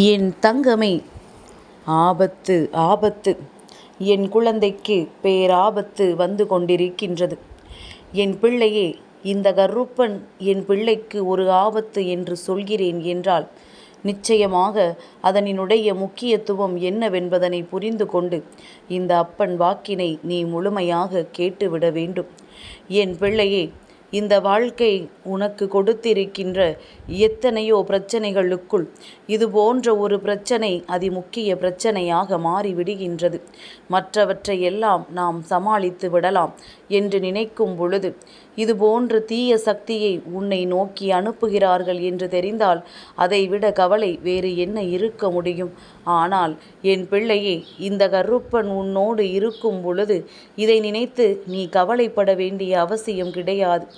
என் தங்கமே ஆபத்து ஆபத்து. என் குழந்தைக்கு பேராபத்து வந்து கொண்டிருக்கின்றது. என் பிள்ளையே இந்த கருப்பன் என் பிள்ளைக்கு ஒரு ஆபத்து என்று சொல்கிறேன் என்றால் நிச்சயமாக அதனினுடைய முக்கியத்துவம் என்னவென்பதனை புரிந்து கொண்டு இந்த அப்பன் வாக்கினை நீ முழுமையாக கேட்டுவிட வேண்டும். என் பிள்ளையே இந்த வாழ்க்கை உனக்கு கொடுத்திருக்கின்ற எத்தனையோ பிரச்சனைகளுக்குள் இது போன்ற ஒரு பிரச்சனை அதிமுக்கிய பிரச்சனையாக மாறிவிடுகின்றது. மற்றவற்றை எல்லாம் நாம் சமாளித்து விடலாம் என்று நினைக்கும் பொழுது இது போன்ற தீய சக்தியை உன்னை நோக்கி அனுப்புகிறார்கள் என்று தெரிந்தால் அதைவிட கவலை வேறு என்ன இருக்க முடியும்? ஆனால் என் பிள்ளையே இந்த கருப்பன் உன்னோடு இருக்கும் பொழுது இதை நினைத்து நீ கவலைப்பட வேண்டிய அவசியம் கிடையாது.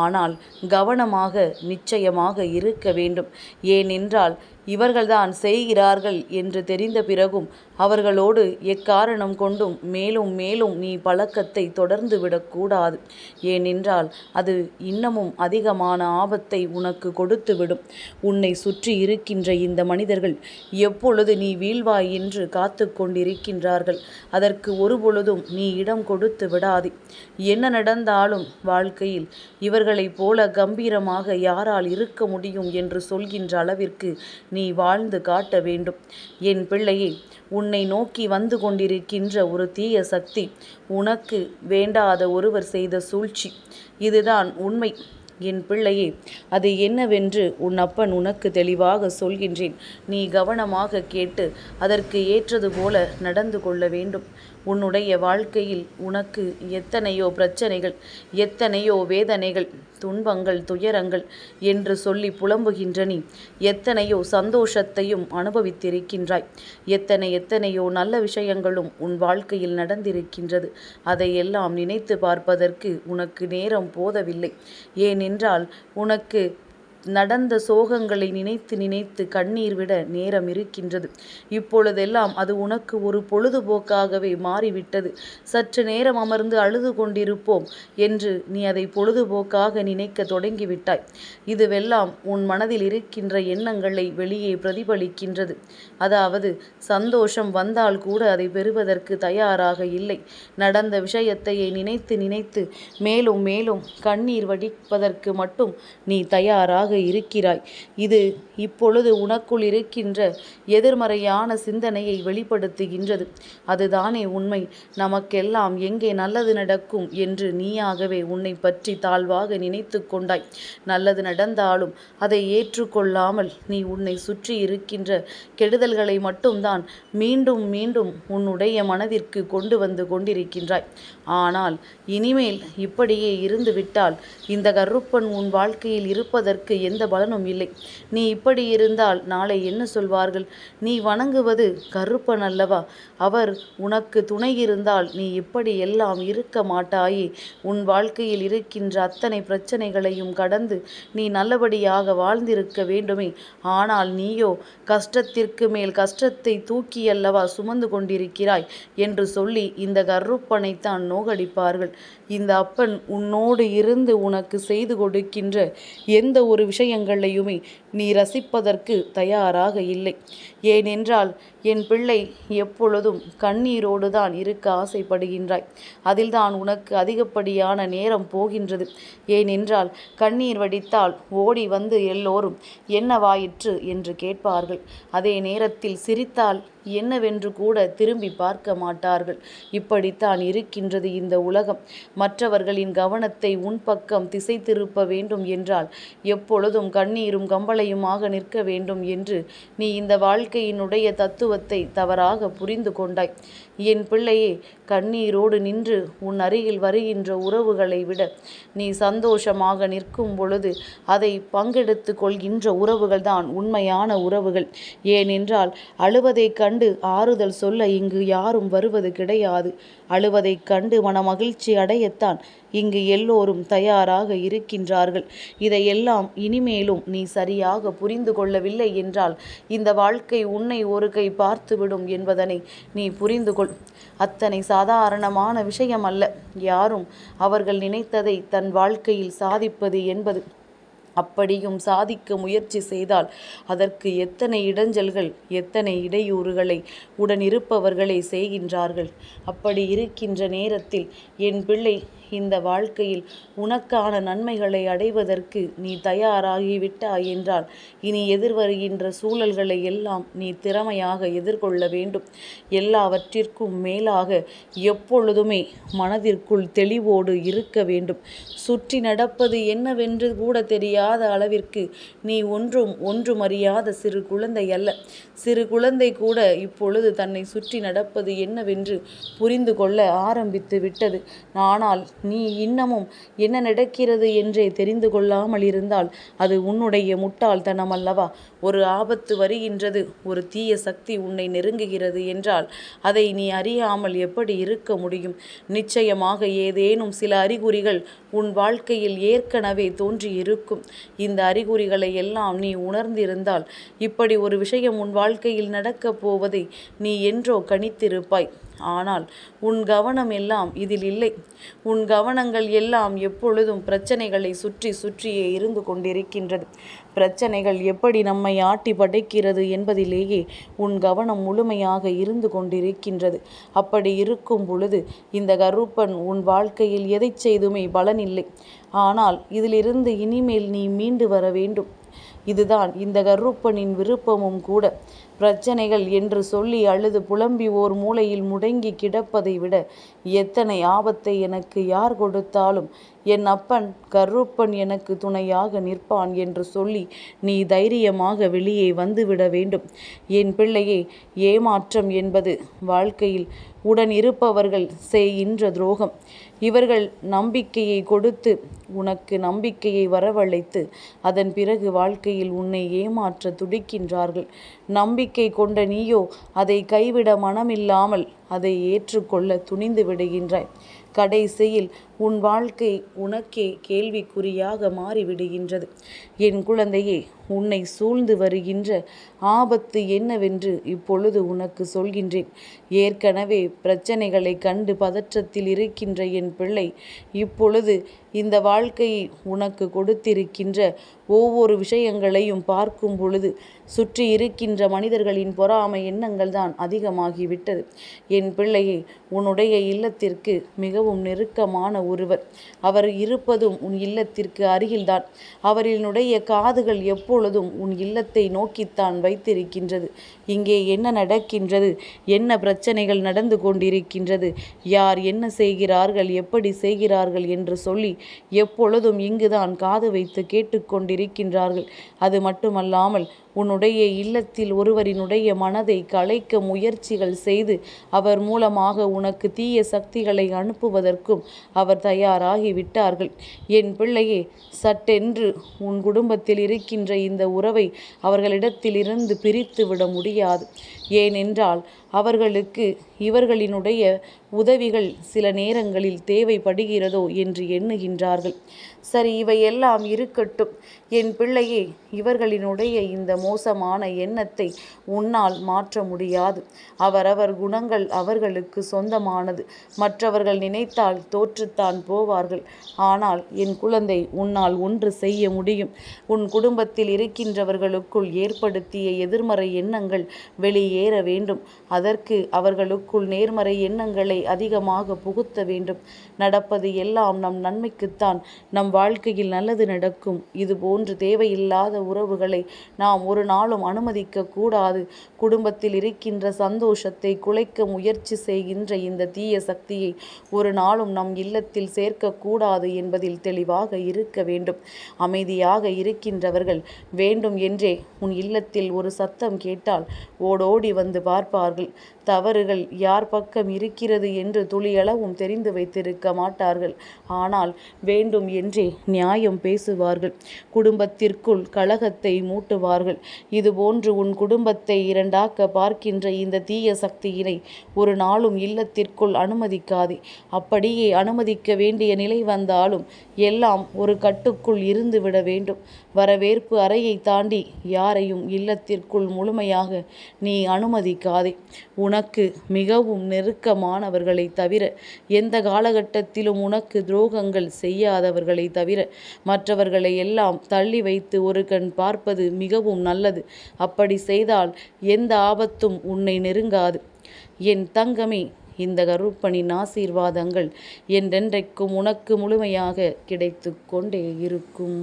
ஆனால் கவனமாக நிச்சயமாக இருக்க வேண்டும். ஏனென்றால் இவர்கள்தான் செய்கிறார்கள் என்று தெரிந்த பிறகும் அவர்களோடு எக்காரணம் கொண்டும் மேலும் மேலும் நீ பழக்கத்தை தொடர்ந்து விடக்கூடாது ஏனென்றால் அது இன்னமும் அதிகமான ஆபத்தை உனக்கு கொடுத்துவிடும் உன்னை சுற்றி இருக்கின்ற இந்த மனிதர்கள் எப்பொழுது நீ வீழ்வாய் என்று காத்து கொண்டிருக்கின்றார்கள். அதற்கு ஒரு பொழுதும் நீ இடம் கொடுத்து விடாதே. என்ன நடந்தாலும் வாழ்க்கையில் இவர் இவர்களைப் போல கம்பீரமாக யாரால் இருக்க முடியும் என்று சொல்கின்ற அளவிற்கு நீ வாழ்ந்து காட்ட வேண்டும். என் பிள்ளையே உன்னை நோக்கி வந்து கொண்டிருக்கின்ற ஒரு தீய சக்தி உனக்கு வேண்டாத ஒருவர் செய்த சூழ்ச்சி. இதுதான் உண்மை. என் பிள்ளையே அது என்னவென்று உன் அப்பன் உனக்கு தெளிவாக சொல்கின்றேன். நீ கவனமாக கேட்டு அதற்கு ஏற்றது போல நடந்து கொள்ள வேண்டும். உன்னுடைய வாழ்க்கையில் உனக்கு எத்தனையோ பிரச்சனைகள் எத்தனையோ வேதனைகள் துன்பங்கள் துயரங்கள் என்று சொல்லி புலம்புகின்ற நீ. எத்தனையோ சந்தோஷத்தையும் அனுபவித்திருக்கின்றாய். எத்தனை எத்தனையோ நல்ல விஷயங்களும் உன் வாழ்க்கையில் நடந்திருக்கின்றது. அதையெல்லாம் நினைத்து பார்ப்பதற்கு உனக்கு நேரம் போதவில்லை. ஏனென்றால் உனக்கு நடந்த சோகங்களை நினைத்து நினைத்து கண்ணீர் விட நேரம் இருக்கின்றது. இப்பொழுதெல்லாம் அது உனக்கு ஒரு பொழுதுபோக்காகவே மாறிவிட்டது. சற்று நேரம் அமர்ந்து அழுது கொண்டிருப்போம் என்று நீ அதை பொழுதுபோக்காக நினைக்க தொடங்கிவிட்டாய். இதுவெல்லாம் உன் மனதில் இருக்கின்ற எண்ணங்களை வெளியே பிரதிபலிக்கின்றது. அதாவது சந்தோஷம் வந்தால் கூட அதை பெறுவதற்கு தயாராக இல்லை. நடந்த விஷயத்தையே நினைத்து நினைத்து மேலும் மேலும் கண்ணீர் வடிப்பதற்கு மட்டும் நீ தயாராக இருக்கிறாய். இது இப்பொழுது உனக்குள் இருக்கின்ற எதிர்மறையான சிந்தனையை வெளிப்படுத்துகின்றது. அதுதானே உண்மை. நமக்கெல்லாம் எங்கே நல்லது நடக்கும் என்று நீயாகவே உன்னை பற்றி தாழ்வாக நினைத்து கொண்டாய். நல்லது நடந்தாலும் அதை ஏற்றுக்கொள்ளாமல் நீ உன்னை சுற்றி இருக்கின்ற கெடுதல்களை மட்டும்தான் மீண்டும் மீண்டும் உன்னுடைய மனதிற்கு கொண்டு வந்து கொண்டிருக்கின்றாய். ஆனால் இனிமேல் இப்படியே இருந்துவிட்டால் இந்த கருப்பன் உன் வாழ்க்கையில் இருப்பதற்கு எந்த பலனும் இல்லை. நீ இப்படி இருந்தால் நாளை என்ன சொல்வார்கள்? நீ வணங்குவது கருப்பன் அல்லவா? அவர் உனக்கு துணை இருந்தால் நீ இப்படி எல்லாம் இருக்க மாட்டாயே. உன் வாழ்க்கையில் இருக்கின்ற அத்தனை பிரச்சனைகளையும் கடந்து நீ நல்லபடியாக வாழ்ந்திருக்க வேண்டுமே. ஆனால் நீயோ கஷ்டத்திற்கு மேல் கஷ்டத்தை தூக்கி அல்லவா சுமந்து கொண்டிருக்கிறாய் என்று சொல்லி இந்த கருப்பனைத்தான் நோகடிப்பார்கள். இந்த அப்பன் உன்னோடு இருந்து உனக்கு செய்து கொடுக்கின்ற எந்த ஒரு விஷயங்களையுமே நீ ரசிப்பதற்கு தயாராக இல்லை. ஏனென்றால் என் பிள்ளை எப்பொழுதும் கண்ணீரோடு தான் இருக்க ஆசைப்படுகின்றாய். அதில்தான் உனக்கு அதிகப்படியான நேரம் போகின்றது. ஏனென்றால் கண்ணீர் வடித்தால் ஓடி வந்து எல்லோரும் என்னவாயிற்று என்று கேட்பார்கள். அதே நேரத்தில் சிரித்தால் என்னவென்று கூட திரும்பி பார்க்க மாட்டார்கள். இப்படித்தான் இருக்கின்றது இந்த உலகம். மற்றவர்களின் கவனத்தை உன் பக்கம் திசை திருப்ப வேண்டும் என்றால் எப்பொழுதும் கண்ணீரும் கம்பளையுமாக நிற்க வேண்டும் என்று நீ இந்த வாழ்க்கையினுடைய தத்துவத்தை தவறாக புரிந்து கொண்டாய். என் பிள்ளையே கண்ணீரோடு நின்று உன் அருகில் வருகின்ற உறவுகளை விட நீ சந்தோஷமாக நிற்கும் பொழுது அதை பங்கெடுத்து கொள்கின்ற உறவுகள் தான் உண்மையான உறவுகள். ஏனென்றால் அழுவதை கண்டு ஆறுதல் சொல்ல இங்கு யாரும் வருவது கிடையாது. அழுவதைக் கண்டு மனமகிழ்ச்சி அடையத்தான் இங்கு எல்லோரும் தயாராக இருக்கின்றார்கள். இதையெல்லாம் இனிமேலும் நீ சரியாக புரிந்து கொள்ளவில்லை என்றால் இந்த வாழ்க்கை உன்னை ஒரு கை பார்த்துவிடும் என்பதனை நீ புரிந்து கொள் அத்தனை சாதாரணமான விஷயம் அல்ல யாரும் அவர்கள் நினைத்ததை தன் வாழ்க்கையில் சாதிப்பது என்பது அப்படியும் சாதிக்க முயற்சி செய்தால் அதற்கு எத்தனை இடைஞ்சல்கள் எத்தனை இடையூறுகளை உடனிருப்பவர்களே செய்கின்றார்கள். அப்படி இருக்கின்ற நேரத்தில் என் பிள்ளை இந்த வாழ்க்கையில் உனக்கான நன்மைகளை அடைவதற்கு நீ தயாராகிவிட்டாய் என்றால் இனி எதிர்வருகின்ற சூழல்களை எல்லாம் நீ திறமையாக எதிர்கொள்ள வேண்டும். எல்லாவற்றிற்கும் மேலாக எப்பொழுதுமே மனதிற்குள் தெளிவோடு இருக்க வேண்டும். சுற்றி நடப்பது என்னவென்று கூட தெரியாது. அளவிற்கு நீ ஒன்றும் ஒன்றும் அறியாத சிறு குழந்தை அல்ல. சிறு குழந்தை கூட இப்பொழுது தன்னை சுற்றி நடப்பது என்னவென்று புரிந்து கொள்ள ஆரம்பித்து விட்டது. ஆனால் நீ இன்னமும் என்ன நடக்கிறது என்றே தெரிந்து கொள்ளாமல் இருந்தால் அது உன்னுடைய முட்டாள்தனம் அல்லவா ஒரு ஆபத்து வருகின்றது ஒரு தீய சக்தி உன்னை நெருங்குகிறது என்றால் அதை நீ அறியாமல் எப்படி இருக்க முடியும்? நிச்சயமாக ஏதேனும் சில அறிகுறிகள் உன் வாழ்க்கையில் ஏற்கனவே தோன்றியிருக்கும். இந்த அறிகுறிகளை எல்லாம் நீ உணர்ந்திருந்தால் இப்படி ஒரு விஷயம் உன் வாழ்க்கையில் நடக்கப் போவதை நீ என்றோ கணித்திருப்பாய். ஆனால் உன் கவனம் எல்லாம் இதில் இல்லை. உன் கவனங்கள் எல்லாம் எப்பொழுதும் பிரச்சனைகளை சுற்றி சுற்றியே இருந்து கொண்டிருக்கின்றது. பிரச்சனைகள் எப்படி நம்மை ஆட்டி படைக்கிறது என்பதிலேயே உன் கவனம் முழுமையாக இருந்து கொண்டிருக்கின்றது. அப்படி இருக்கும் பொழுது இந்த கருப்பன் உன் வாழ்க்கையில் எதை செய்துமே பலனில்லை. ஆனால் இதிலிருந்து இனிமேல் நீ மீண்டு வர வேண்டும். இதுதான் இந்த கருப்பனின் விருப்பமும் கூட. பிரச்சனைகள் என்று சொல்லி அழுது புலம்பி ஓர் மூலையில் முடங்கி கிடப்பதை விட எத்தனை ஆபத்தை எனக்கு யார் கொடுத்தாலும் என் அப்பன் கருப்பன் எனக்கு துணையாக நிற்பான் என்று சொல்லி நீ தைரியமாக வெளியே வந்துவிட வேண்டும். என் பிள்ளையே ஏமாற்றம் என்பது வாழ்க்கையில் உடன் இருப்பவர்கள் செய்கின்ற துரோகம். இவர்கள் நம்பிக்கையை கொடுத்து உனக்கு நம்பிக்கையை வரவழைத்து அதன் பிறகு வாழ்க்கையில் உன்னை ஏமாற்ற துடிக்கின்றார்கள். நம்பிக்கை கொண்ட நீயோ அதை கைவிட மனமில்லாமல் அதை ஏற்றுக்கொள்ள துணிந்து விடுகின்றாய். கடைசியில் உன் வாழ்க்கை உனக்கே கேள்விக்குறியாக மாறிவிடுகின்றது. என் குழந்தையே உன்னை சூழ்ந்து வருகின்ற ஆபத்து என்னவென்று இப்பொழுது உனக்கு சொல்கின்றேன். ஏற்கனவே பிரச்சனைகளை கண்டு பதற்றத்தில் இருக்கின்ற என் பிள்ளை இப்பொழுது இந்த வாழ்க்கையை உனக்கு கொடுத்திருக்கின்ற ஒவ்வொரு விஷயங்களையும் பார்க்கும் பொழுது சுற்றி இருக்கின்ற மனிதர்களின் பொறாமை எண்ணங்கள் தான் அதிகமாகிவிட்டது. என் பிள்ளையை உன்னுடைய இல்லத்திற்கு மிகவும் நெருக்கமான ஒருவர். அவர் இருப்பதும் உன் இல்லத்திற்கு அருகில்தான். அவரினுடைய காதுகள் எப்பொழுதும் உன் இல்லத்தை நோக்கித்தான் வைத்திருக்கின்றது. இங்கே என்ன நடக்கின்றது? என்ன பிரச்சனைகள் நடந்து கொண்டிருக்கின்றது? யார் என்ன செய்கிறார்கள்? எப்படி செய்கிறார்கள் என்று சொல்லி எப்பொழுதும் இங்குதான் காது வைத்து கேட்டுக்கொண்டிருக்கின்றார்கள் அது மட்டுமல்லாமல் உன்னுடைய இல்லத்தில் ஒருவரினுடைய மனதை கலைக்க முயற்சிகள் செய்து அவர் மூலமாக உனக்கு தீய சக்திகளை அனுப்புவதற்கும் அவர் தயாராகி விட்டார்கள் என் பிள்ளையே சட்டென்று உன் குடும்பத்தில் இருக்கின்ற இந்த உறவை அவர்களிடத்திலிருந்து பிரித்து விட முடியாது. ஏனென்றால் அவர்களுக்கு இவர்களினுடைய உதவிகள் சில நேரங்களில் தேவைப்படுகிறதோ என்று எண்ணுகின்றார்கள். சரி இவையெல்லாம் இருக்கட்டும். என் பிள்ளையே இவர்களினுடைய இந்த மோசமான எண்ணத்தை உன்னால் மாற்ற முடியாது. அவரவர் குணங்கள் அவர்களுக்கு சொந்தமானது. மற்றவர்கள் நினைத்தால் தோற்றுத்தான் போவார்கள். ஆனால் என் குழந்தை உன்னால் ஒன்று செய்ய முடியும். உன் குடும்பத்தில் இருக்கின்றவர்களுக்குள் ஏற்படுத்திய எதிர்மறை எண்ணங்கள் வெளியேற வேண்டும். அதற்கு அவர்களுக்குள் நேர்மறை எண்ணங்களை அதிகமாக புகுத்த வேண்டும். நடப்பது எல்லாம் நம் நன்மைக்குத்தான். நம் வாழ்க்கையில் நல்லது நடக்கும். இது போன்று தேவையில்லாத உறவுகளை நாம் ஒரு நாளும் அனுமதிக்க கூடாது. குடும்பத்தில் இருக்கின்ற சந்தோஷத்தை குலைக்க முயற்சி செய்கின்ற இந்த தீய சக்தியை ஒரு நாளும் நம் இல்லத்தில் சேர்க்கக்கூடாது என்பதில் தெளிவாக இருக்க வேண்டும். அமைதியாக இருக்கின்றவர்கள் வேண்டும் என்றே உன் இல்லத்தில் ஒரு சத்தம் கேட்டால் ஓடோடி வந்து பார்ப்பார்கள். தவறுகள் யார் பக்கம் இருக்கிறது என்று துளியளவும் தெரிந்து வைத்திருக்க மாட்டார்கள். ஆனால் வேண்டும் என்றே நியாயம் பேசுவார்கள். குடும்பத்திற்குள் கழகத்தை மூட்டுவார்கள். இதுபோன்று உன் குடும்பத்தை இரண்டாக்க பார்க்கின்ற இந்த தீய சக்தியினை ஒரு நாளும் இல்லத்திற்குள் அனுமதிக்காதே. அப்படியே அனுமதிக்க வேண்டிய நிலை வந்தாலும் எல்லாம் ஒரு கட்டுக்குள் இருந்து விட வேண்டும். வரவேற்பு அறையை தாண்டி யாரையும் இல்லத்திற்குள் முழுமையாக நீ அனுமதிக்காதே. உனக்கு மிகவும் நெருக்கமானவர்களை தவிர எந்த காலகட்டத்திலும் உனக்கு துரோகங்கள் செய்யாதவர்களை தவிர மற்றவர்களை எல்லாம் தள்ளி வைத்து ஒரு கண் பார்ப்பது மிகவும் நல்லது. அப்படி செய்தால் எந்த ஆபத்தும் உன்னை நெருங்காது. என் தங்கமே இந்த கருப்பனின் ஆசீர்வாதங்கள் என்றென்றைக்கும் உனக்கு முழுமையாக கிடைத்து கொண்டே இருக்கும்.